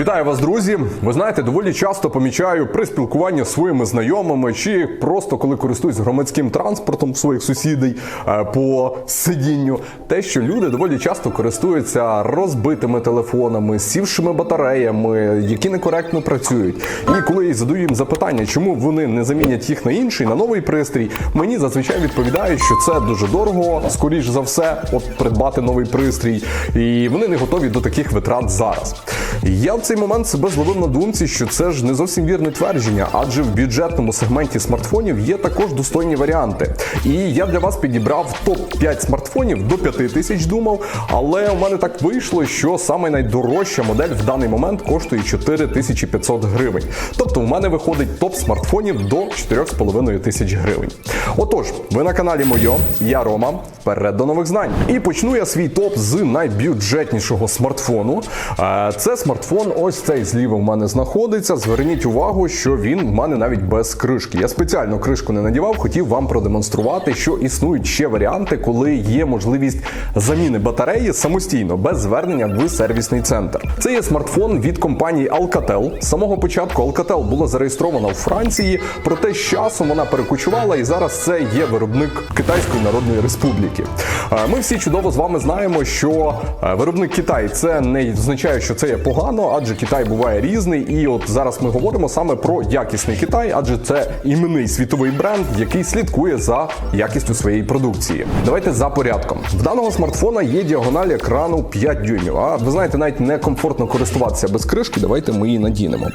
Вітаю вас, друзі! Ви знаєте, доволі часто помічаю при спілкуванні з своїми знайомими чи просто коли користуюсь громадським транспортом своїх сусідей е, по сидінню, те, що люди доволі часто користуються розбитими телефонами, сівшими батареями, які некоректно працюють. І коли я задаю їм запитання, чому вони не замінять їх на інший, на новий пристрій, мені зазвичай відповідають, що це дуже дорого, скоріш за все, от придбати новий пристрій, і вони не готові до таких витрат зараз. Я в цей момент себе зловив на думці, що це ж не зовсім вірне твердження, адже в бюджетному сегменті смартфонів є також достойні варіанти. І я для вас підібрав топ 5 смартфонів до 5 тисяч думав. Але у мене так вийшло, що саме найдорожча модель в даний момент коштує 4500 гривень. Тобто, у мене виходить топ смартфонів до 4,5 тисяч гривень. Отож, ви на каналі Мойо, я Рома. Вперед до нових знань. І почну я свій топ з найбюджетнішого смартфону. Е, Це смартфон, ось цей зліва в мене знаходиться. Зверніть увагу, що він в мене навіть без кришки. Я спеціально кришку не надівав, хотів вам продемонструвати, що існують ще варіанти, коли є можливість заміни батареї самостійно, без звернення в сервісний центр. Це є смартфон від компанії Alcatel. З самого початку Alcatel була зареєстрована у Франції, проте з часом вона перекочувала, і зараз це є виробник Китайської Народної Республіки. Е, Ми всі чудово з вами знаємо, що е, виробник Китай це не означає, що це є погано, адже Китай буває різний. І от зараз ми говоримо саме про якісний Китай, адже це іменний світовий бренд, який слідкує за якістю своєї продукції. Давайте за порядком. В даного смартфона є діагональ екрану 5 дюймів. А ви знаєте, навіть некомфортно користуватися без кришки. Давайте ми її надінемо.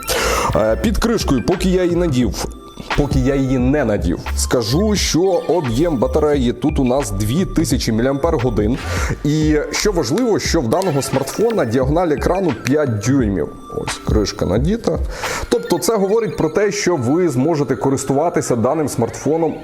Е, Під кришкою, поки я її надів. Поки я її не надів, скажу, що об'єм батареї тут у нас 2000 мАч. І що важливо, що в даного смартфона діагональ екрану 5 дюймів. Ось кришка надіта. Тобто, це говорить про те, що ви зможете користуватися даним смартфоном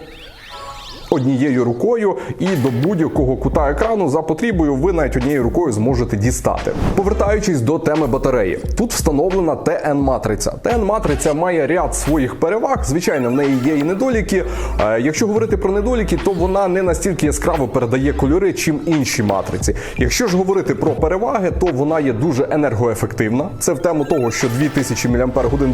однією рукою, і до будь-якого кута екрану за потребою ви навіть однією рукою зможете дістати. Повертаючись до теми батареї, тут встановлена TN-матриця. TN-матриця має ряд своїх переваг. Звичайно, в неї є і недоліки. Е, Якщо говорити про недоліки, то вона не настільки яскраво передає кольори, чим інші матриці. Якщо ж говорити про переваги, то вона є дуже енергоефективна. Це в тему того, що 2000 мАч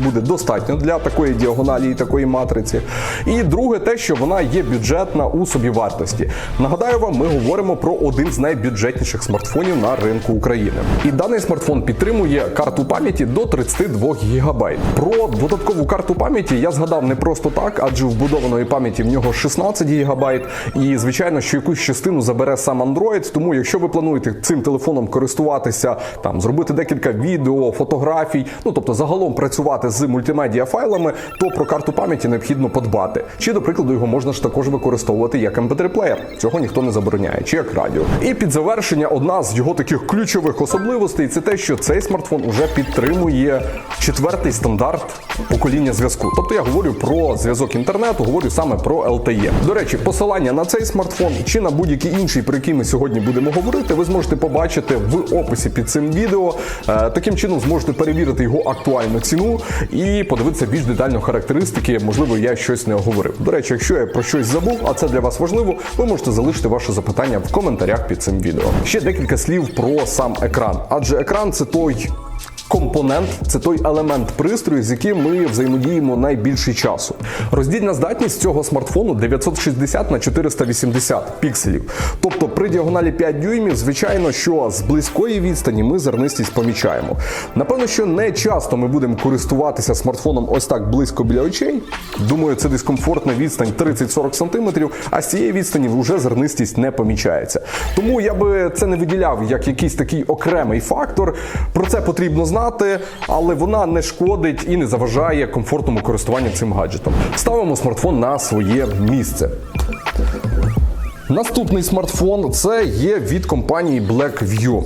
буде достатньо для такої діагоналі і такої матриці. І друге, те, що вона є бюджетна у собівартості. Нагадаю вам, ми говоримо про один з найбюджетніших смартфонів на ринку України. І даний смартфон підтримує карту пам'яті до 32 ГБ. Про додаткову карту пам'яті я згадав не просто так, адже вбудованої пам'яті в нього 16 ГБ. І звичайно, що якусь частину забере сам Android. Тому, якщо ви плануєте цим телефоном користуватися, там зробити декілька відео, фотографій, ну тобто загалом працювати з мультимедіа файлами, то про карту пам'яті необхідно подбати. Чи, до прикладу, його можна ж також використовувати як mp3 плеєр. Цього ніхто не забороняє, чи як радіо. І під завершення одна з його таких ключових особливостей це те, що цей смартфон уже підтримує четвертий стандарт покоління зв'язку. Тобто я говорю про зв'язок інтернету, говорю саме про LTE. До речі, посилання на цей смартфон чи на будь-який інший, про який ми сьогодні будемо говорити, ви зможете побачити в описі під цим відео. Е, Таким чином зможете перевірити його актуальну ціну і подивитися більш детально характеристики. Можливо, я щось не оговорив. До речі, якщо я про щось забув, а це для вас важливо, ви можете залишити ваше запитання в коментарях під цим відео. Ще декілька слів про сам екран, адже екран це той. Компонент це той елемент пристрою, з яким ми взаємодіємо найбільше часу. Роздільна здатність цього смартфону 960 на 480 пікселів. Тобто при діагоналі 5 дюймів, звичайно, що з близької відстані ми зернистість помічаємо. Напевно, що не часто ми будемо користуватися смартфоном ось так близько біля очей. Думаю, це дискомфортна відстань 30-40 см, а з цієї відстані вже зернистість не помічається. Тому я би це не виділяв як якийсь такий окремий фактор. Про це потрібно знати знати, але вона не шкодить і не заважає комфортному користуванню цим гаджетом. Ставимо смартфон на своє місце. Наступний смартфон це є від компанії Blackview. Е,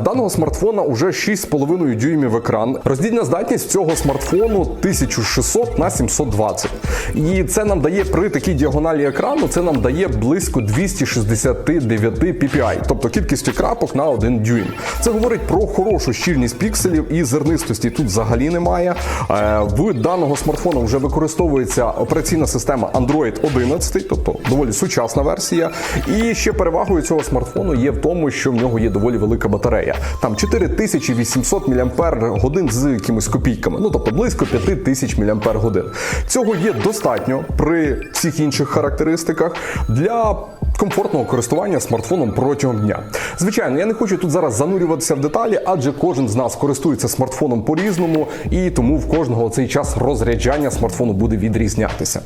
В даного смартфона уже 6,5 дюймів екран. Роздільна здатність цього смартфону 1600 на 720. І це нам дає при такій діагоналі екрану, це нам дає близько 269 ppi, тобто кількістю крапок на 1 дюйм. Це говорить про хорошу щільність пікселів і зернистості тут взагалі немає. Е, В даного смартфона вже використовується операційна система Android 11, тобто доволі сучасна версія. І ще перевагою цього смартфону є в тому, що в нього є доволі велика батарея. Там 4800 мАч з якимись копійками, ну тобто близько 5000 мАч. Цього є достатньо при всіх інших характеристиках для комфортного користування смартфоном протягом дня. Звичайно, я не хочу тут зараз занурюватися в деталі, адже кожен з нас користується смартфоном по-різному, і тому в кожного цей час розряджання смартфону буде відрізнятися.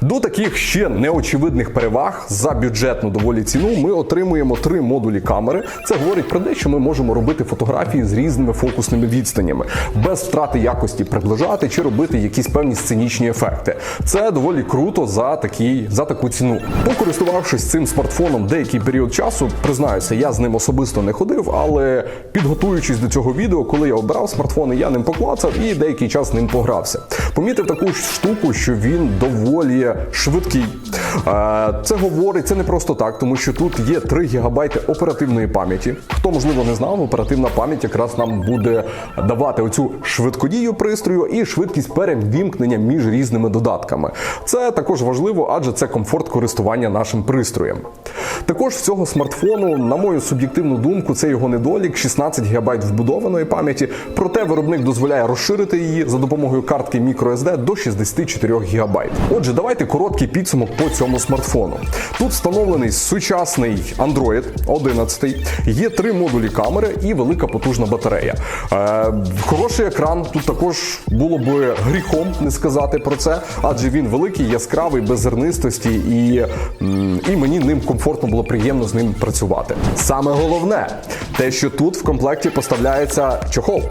До таких ще неочевидних переваг за бюджетну доволі ціну ми отримуємо три модулі камери. Це говорить про те, що ми можемо робити фотографії з різними фокусними відстанями, без втрати якості приближати чи робити якісь певні сценічні ефекти. Це доволі круто за такий за таку ціну. Покористувавшись цим смартфоном деякий період часу, признаюся, я з ним особисто не ходив, але підготуючись до цього відео, коли я обирав смартфони, я ним поклацав і деякий час ним погрався. Помітив таку штуку, що він доволі швидкий. Е, Це говорить, це не просто так, тому що тут є 3 ГБ оперативної пам'яті. Хто можливо не знав, оперативна пам'ять якраз нам буде давати оцю швидкодію пристрою і швидкість перевімкнення між різними додатками. Це також важливо, адже це комфорт користування нашим пристроєм. Також в цього смартфону, на мою суб'єктивну думку, це його недолік 16 ГБ вбудованої пам'яті. Проте виробник дозволяє розширити її за допомогою картки microSD до 64 ГБ. Отже, давайте короткий підсумок по цьому смартфону. Тут встановлений сучасний Android 11, є три модулі камери і велика потужна батарея. Е, хороший екран тут також було би гріхом не сказати про це, адже він великий, яскравий, без зернистості, і, і мені ним комфортно було приємно з ним працювати. Саме головне, те, що тут в комплекті поставляється чохол.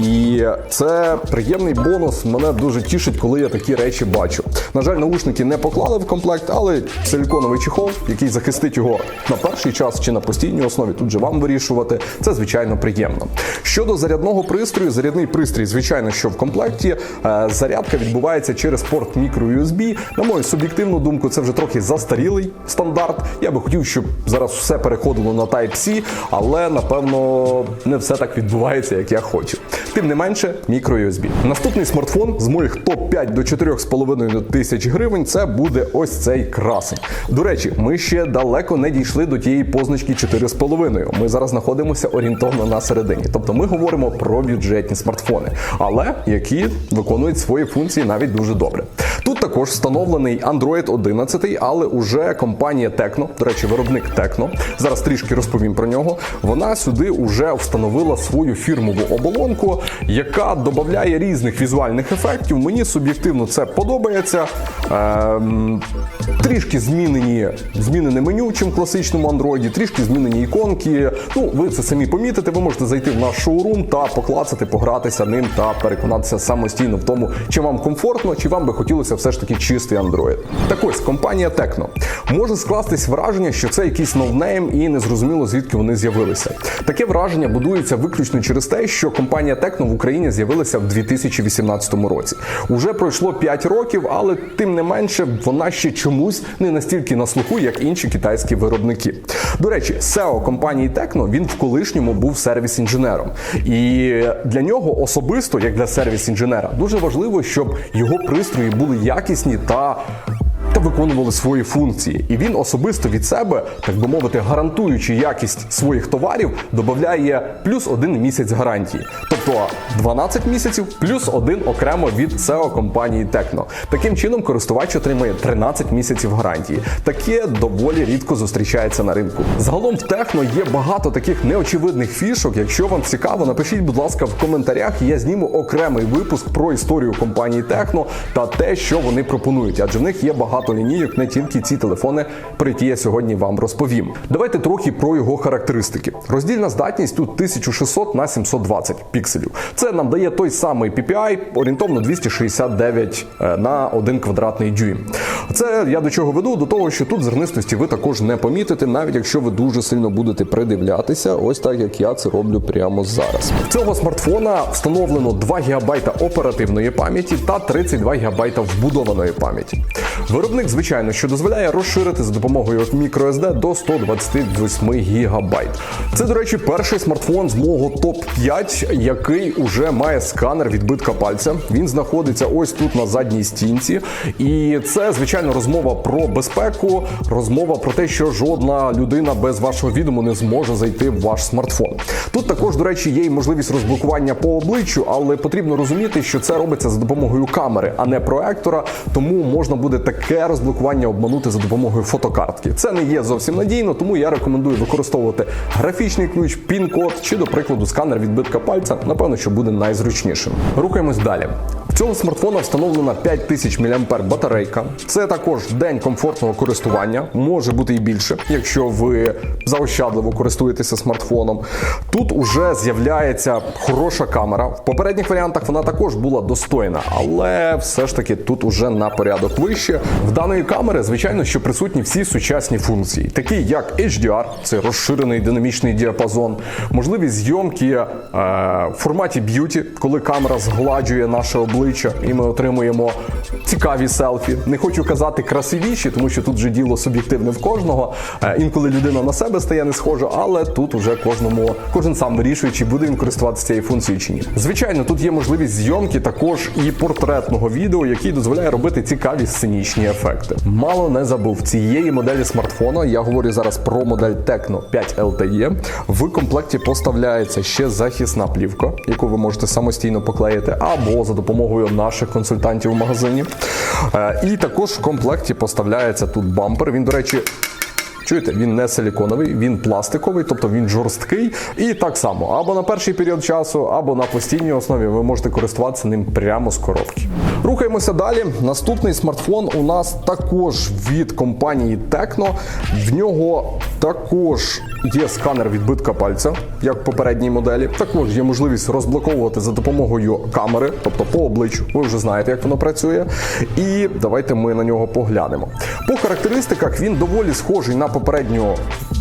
І це приємний бонус. Мене дуже тішить, коли я такі речі бачу. На жаль, наушники не поклали в комплект, але силіконовий чехол, який захистить його на перший час чи на постійній основі, тут же вам вирішувати. Це звичайно приємно. Щодо зарядного пристрою, зарядний пристрій, звичайно, що в комплекті е, зарядка відбувається через порт microUSB. На мою суб'єктивну думку, це вже трохи застарілий стандарт. Я би хотів, щоб зараз все переходило на Type-C, але напевно не все так відбувається, як я хочу. Тим не менше, microUSB. Наступний смартфон з моїх топ-5 до 4,5 тисяч гривень це буде ось цей красень. До речі, ми ще далеко не дійшли до тієї позначки 4,5. Ми зараз знаходимося орієнтовно на середині. Тобто ми говоримо про бюджетні смартфони, але які виконують свої функції навіть дуже добре. Тут також встановлений Android 11, але уже компанія Tecno, до речі, виробник Tecno, зараз трішки розповім про нього. Вона сюди вже встановила свою фірмову оболонку, яка додає різних візуальних ефектів. Мені суб'єктивно це подобається. Ем, трішки змінені змінене меню, чим в класичному Android, трішки змінені іконки. Ну, ви це самі помітите. Ви можете зайти в наш шоурум та поклацати, погратися ним та переконатися самостійно в тому, чи вам комфортно, чи вам би хотілося все ж таки чистий Android. Так ось компанія Tecno. Може скластись враження, що це якийсь ноунейм і незрозуміло звідки вони з'явилися. Таке враження будується виключно через те, що компанія Tecno в Україні з'явилася в 2018 році. Уже пройшло 5 років, але тим не менше вона ще чомусь не настільки на слуху, як інші китайські виробники. До речі, SEO компанії Tecno, він в колишньому був сервіс-інженером. І для нього особисто, як для сервіс-інженера, дуже важливо, щоб його пристрої були якісні та та виконували свої функції. І він особисто від себе, так би мовити, гарантуючи якість своїх товарів, додає плюс один місяць гарантії. Тобто 12 місяців плюс один окремо від SEO компанії Tecno. Таким чином, користувач отримує 13 місяців гарантії. Таке доволі рідко зустрічається на ринку. Загалом в Tecno є багато таких неочевидних фішок. Якщо вам цікаво, напишіть, будь ласка, в коментарях. Я зніму окремий випуск про історію компанії Tecno та те, що вони пропонують, адже в них є багато лінійок, не тільки ці телефони, про які я сьогодні вам розповім. Давайте трохи про його характеристики. Роздільна здатність тут 1600 на 720 пікселів. Це нам дає той самий PPI, орієнтовно 269 е, на 1 квадратний дюйм. Це я до чого веду? До того, що тут зернистості ви також не помітите, навіть якщо ви дуже сильно будете придивлятися, ось так як я це роблю прямо зараз. Цього смартфона встановлено 2 ГБ оперативної пам'яті та 32 ГБ вбудованої пам'яті. Виробник, звичайно, що дозволяє розширити за допомогою microSD до 128 ГБ. Це, до речі, перший смартфон з мого топ 5, який уже має сканер відбитка пальця. Він знаходиться ось тут на задній стінці. І це, звичайно, розмова про безпеку, розмова про те, що жодна людина без вашого відому не зможе зайти в ваш смартфон. Тут також, до речі, є й можливість розблокування по обличчю, але потрібно розуміти, що це робиться за допомогою камери, а не проектора. Тому можна буде таке розблокування обманути за допомогою фотокартки. Це не є зовсім надійно, тому я рекомендую використовувати графічний ключ, пін-код чи, до прикладу, сканер відбитка пальця. Напевно, що буде найзручнішим. Рухаємось далі. В цього смартфона встановлена 5000 мАh батарейка. Це також день комфортного користування, може бути і більше, якщо ви заощадливо користуєтеся смартфоном. Тут уже з'являється хороша камера. В попередніх варіантах вона також була достойна, але все ж таки тут уже на порядок вище. В даної камери, звичайно, що присутні всі сучасні функції, такі як HDR, це розширений динамічний діапазон, можливість зйомки е, в форматі б'юті, коли камера згладжує наше обличчя, і ми отримуємо цікаві селфі. Не хочу казати красивіші, тому що тут вже діло суб'єктивне в кожного. Е, інколи людина на себе стає не схожа, але тут уже кожному кожен сам вирішує, чи буде він користуватися цією функцією чи ні. Звичайно, тут є можливість зйомки також і портретного відео, який дозволяє робити цікаві сценічні ефекти. Мало не забув цієї моделі смартфона. Я говорю зараз про модель Tecno 5 LTE. В комплекті поставляється ще захисна плівка, яку ви можете самостійно поклеїти, або за допомогою наших консультантів в магазині. Е, І також в комплекті поставляється тут бампер. Він, до речі. Чуєте, він не силіконовий, він пластиковий, тобто він жорсткий. І так само, або на перший період часу, або на постійній основі ви можете користуватися ним прямо з коробки. Рухаємося далі. Наступний смартфон у нас також від компанії Tecno. В нього також є сканер відбитка пальця, як в попередній моделі. Також є можливість розблоковувати за допомогою камери, тобто по обличчю. Ви вже знаєте, як воно працює. І давайте ми на нього поглянемо. По характеристиках він доволі схожий на попередню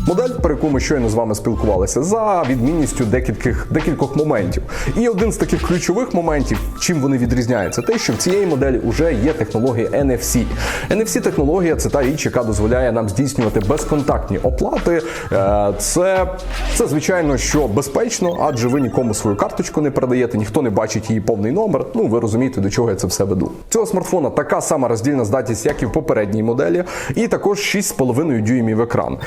модель, про яку ми щойно з вами спілкувалися, за відмінністю декількох, декількох моментів. І один з таких ключових моментів, чим вони відрізняються, те, що в цієї моделі вже є технологія NFC. NFC технологія це та річ, яка дозволяє нам здійснювати безконтактні оплати. Е, Це, це звичайно, що безпечно, адже ви нікому свою карточку не передаєте, ніхто не бачить її повний номер. Ну ви розумієте, до чого я це все веду. Цього смартфона така сама роздільна здатність, як і в попередній моделі, і також 6,5 дюймів екран.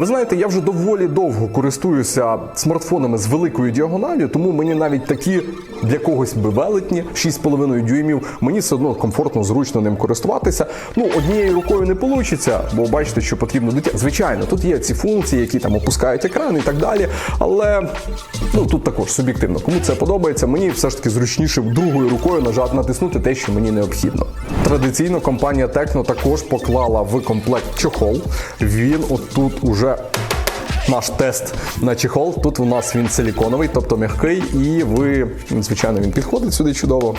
Ви знаєте, я вже доволі довго користуюся смартфонами з великою діагональю, тому мені навіть такі для когось би велетні 6,5 дюймів. Мені все одно комфортно, зручно ним користуватися. Ну, однією рукою не вийде, бо бачите, що потрібно дитя. Звичайно, тут є ці функції, які там опускають екран і так далі. Але ну тут також суб'єктивно. Кому це подобається, мені все ж таки зручніше другою рукою нажати натиснути те, що мені необхідно. Традиційно компанія Tecno також поклала в комплект чохол. Він отут уже наш тест на чехол. Тут у нас він силіконовий, тобто м'який, і ви, звичайно, він підходить сюди чудово.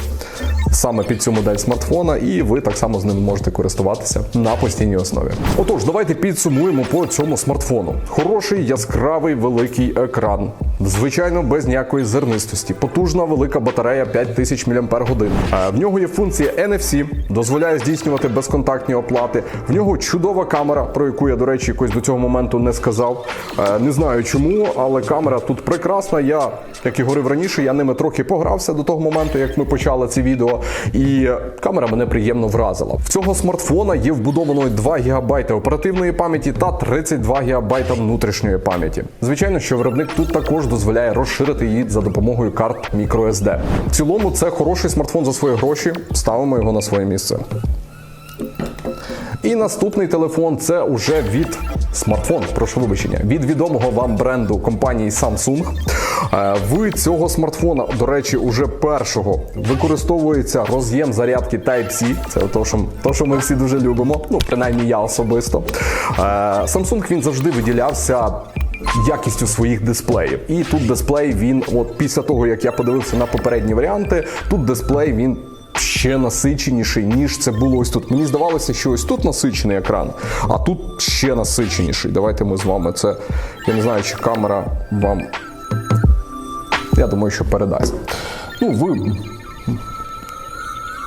Саме під цю модель смартфона, і ви так само з ним можете користуватися на постійній основі. Отож, давайте підсумуємо по цьому смартфону. Хороший яскравий великий екран. Звичайно, без ніякої зернистості. Потужна велика батарея 5000 мАч. Е, В нього є функція NFC, дозволяє здійснювати безконтактні оплати. В нього чудова камера, про яку я, до речі, якось до цього моменту не сказав. Е, Не знаю чому, але камера тут прекрасна. Я, як і говорив раніше, я ними трохи погрався до того моменту, як ми почали це відео. І камера мене приємно вразила. В цього смартфона є вбудовано 2 ГБ оперативної пам'яті та 32 ГБ внутрішньої пам'яті. Звичайно, що виробник тут також дозволяє розширити її за допомогою карт microSD. В цілому, це хороший смартфон за свої гроші. Ставимо його на своє місце. І наступний телефон це уже від смартфон, прошу вибачення, від відомого вам бренду компанії Samsung. Е, В цього смартфона, до речі, уже першого використовується роз'єм зарядки Type-C. Це то, що, то, що ми всі дуже любимо. Ну, принаймні я особисто. Е, Samsung він завжди виділявся. Якістю своїх дисплеїв, і тут дисплей він, от після того як я подивився на попередні варіанти, тут дисплей він ще насиченіший, ніж це було ось тут. Мені здавалося, що ось тут насичений екран, а тут ще насиченіший. Давайте ми з вами це. Я не знаю, чи камера вам. Я думаю, що передасть. Ну, ви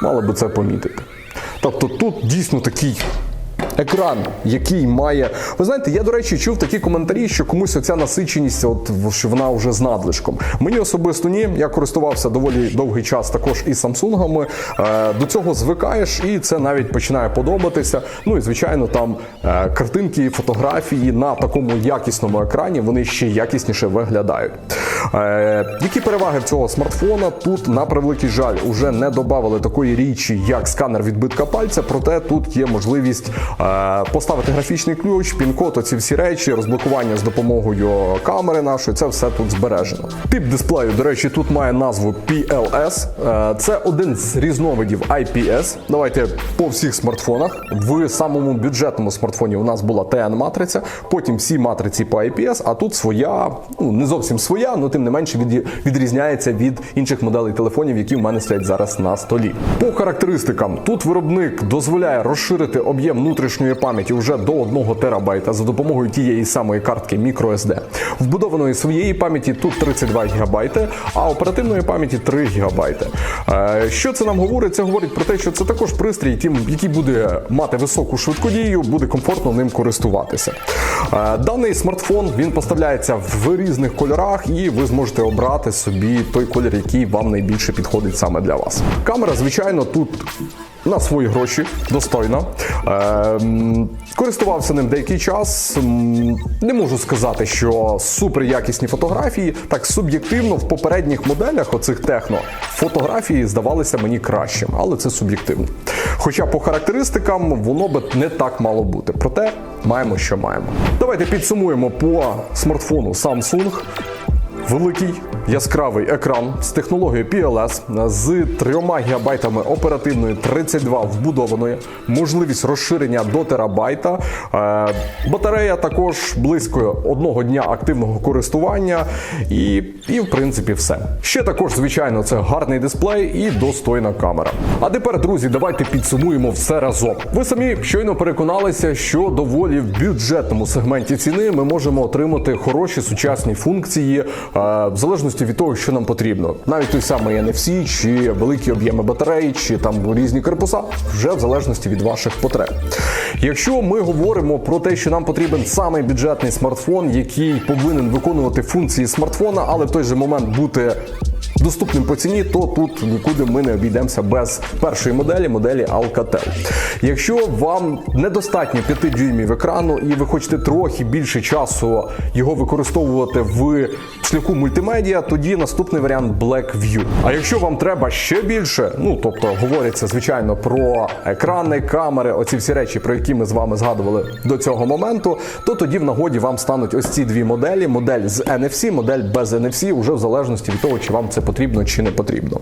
мали би це помітити. Тобто тут дійсно такий екран, який має. Ви знаєте, я, до речі, чув такі коментарі, що комусь оця насиченість, от що вона вже з надлишком. Мені особисто ні. Я користувався доволі довгий час також і самсунгами. Е, До цього звикаєш, і це навіть починає подобатися. Ну і звичайно, там е, картинки, фотографії на такому якісному екрані вони ще якісніше виглядають. Е, Які переваги цього смартфона? Тут, на превеликий жаль, уже не додавали такої річі, як сканер відбитка пальця, проте тут є можливість поставити графічний ключ, пін-код, оці всі речі, розблокування з допомогою камери нашої. Це все тут збережено. Тип дисплею, до речі, тут має назву PLS. Е, Це один з різновидів IPS. Давайте по всіх смартфонах. В самому бюджетному смартфоні у нас була TN-матриця, потім всі матриці по IPS, а тут своя, ну не зовсім своя, але тим не менше від, відрізняється від інших моделей телефонів, які в мене стоять зараз на столі. По характеристикам, тут виробник дозволяє розширити об'єм внутрішньої пам'яті вже до 1 терабайта за допомогою тієї самої картки microSD. Вбудованої своєї пам'яті тут 32 ГБ, а оперативної пам'яті 3 ГБ. Е, Що це нам говорить? Це говорить про те, що це також пристрій, яким- який буде мати високу швидкодію, буде комфортно ним користуватися. Е, Даний смартфон він поставляється в різних кольорах, і ви зможете обрати собі той колір, який вам найбільше підходить саме для вас. Камера, звичайно, тут. На свої гроші достойно. Ем, користувався ним деякий час. Не можу сказати, що супер якісні фотографії. Так суб'єктивно в попередніх моделях оцих техно фотографії здавалися мені кращим, але це суб'єктивно. Хоча по характеристикам воно би не так мало бути. Проте маємо, що маємо. Давайте підсумуємо по смартфону Samsung. Великий яскравий екран з технологією PLS з 3 ГБ оперативної 32 вбудованої, можливість розширення до терабайта. Е, Батарея також близько одного дня активного користування, і, і в принципі все. Ще також, звичайно, це гарний дисплей і достойна камера. А тепер, друзі, давайте підсумуємо все разом. Ви самі щойно переконалися, що доволі в бюджетному сегменті ціни ми можемо отримати хороші сучасні функції в залежності від того, що нам потрібно. Навіть той самий NFC, чи великі об'єми батарей, чи там різні корпуса, вже в залежності від ваших потреб. Якщо ми говоримо про те, що нам потрібен саме бюджетний смартфон, який повинен виконувати функції смартфона, але в той же момент бути доступним по ціні, то тут нікуди ми не обійдемося без першої моделі, моделі Alcatel. Якщо вам недостатньо 5 дюймів екрану і ви хочете трохи більше часу його використовувати в шляху мультимедіа, тоді наступний варіант Blackview. А якщо вам треба ще більше, ну тобто говориться звичайно про екрани, камери, оці всі речі, про які ми з вами згадували до цього моменту, то тоді в нагоді вам стануть ось ці дві моделі: модель з NFC, модель без NFC, уже в залежності від того, чи вам це потрібно чи не потрібно.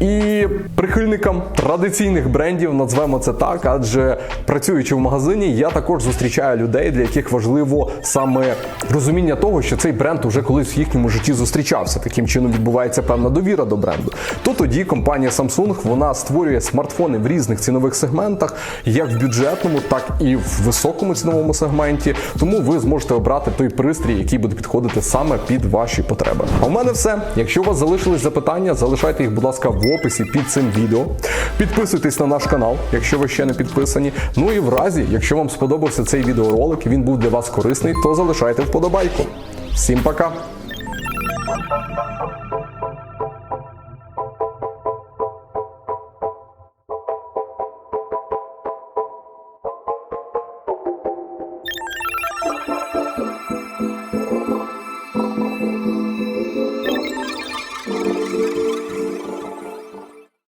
І прихильникам традиційних брендів назвемо це так, адже працюючи в магазині, я також зустрічаю людей, для яких важливо саме розуміння того, що цей бренд уже колись в їхньому житті зустрічався. Таким чином відбувається певна довіра до бренду. То тоді компанія Samsung вона створює смартфони в різних цінових сегментах, як в бюджетному, так і в високому ціновому сегменті. Тому ви зможете обрати той пристрій, який буде підходити саме під ваші потреби. А в мене все. Якщо у вас залишились запитання, залишайте їх, будь ласка, в описі під цим відео. Підписуйтесь на наш канал, якщо ви ще не підписані. Ну і в разі, якщо вам сподобався цей відеоролик і він був для вас корисний, то залишайте вподобайку. Всім пока!